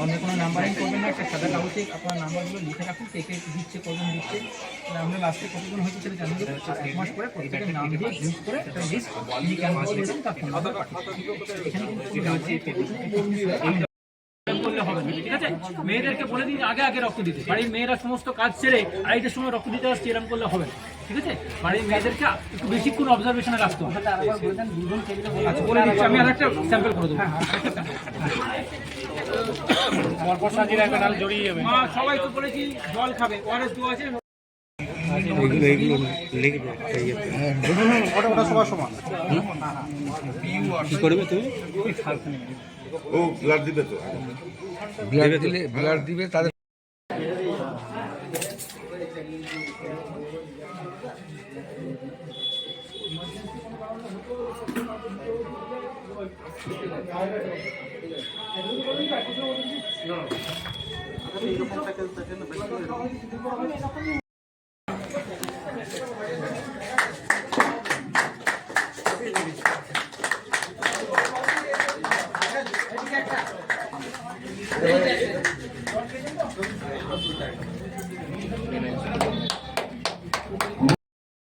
অন্য কোনো নাম্বারিং করবেন না, একটা সাদা কাগজে আপনার নাম্বারগুলো লিখে রাখুন, কে কে দিচ্ছে, কজন দিচ্ছে আমরা লাস্টে কতজন হয়েছে সেটা জানি এক মাস পরে নাম দিয়ে লিস্ট করে একটা লিস্ট এখানে করলে হবে না ঠিক আছে? মেয়েদেরকে বলে দিন আগে আগে রক্ত দিতে। বাড়ির মেয়েরা সমস্ত কাজ ছেড়ে আড়াইটার সময় রক্ত দিতে আসছে এরকম করলে হবে না ঠিক আছে? বাড়ির মেয়েদেরকে একটু বেশিক্ষণ অবজারভেশনে রাখতে হবে আচ্ছা বলে দিচ্ছি আমি আরেকটা স্যাম্পল করে দেবো। আমার বর্ষা দিন একটা ডাল জড়িয়ে যাবে। মা সবাই তো বলেছি জল খাবে ওয়ারেস দু আছে। ও ব্লাড দিবে তো? ব্লাড দিলে ব্লাড দিবে তাদের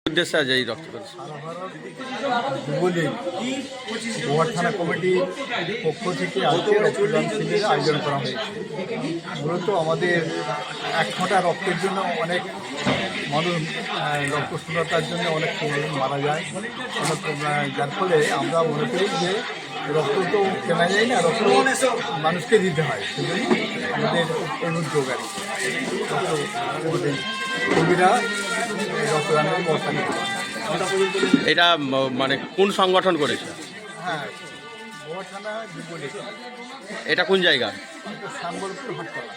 উদ্দেশ্যে আজ এই বলে গোয়ার থানা পক্ষ থেকে আজকে আয়োজন করা হয়েছে। মূলত আমাদের এক ফোঁটা রক্তের জন্য অনেক মানুষ আহ, রক্তশূন্যতার জন্য অনেক মারা যায়। যার ফলে আমরা মনে করি যে রক্ত তো কেনা যায় না রক্ত মানুষকে দিতে হয়। আমাদের এই উদ্যোগ আর কর্মীরা রক্তদানের ব্যবস্থা নিতে এটা মানে কোন সংগঠন করেছে? হ্যাঁ এটা কোন জায়গা? সাম্বলপুর হাটতলা।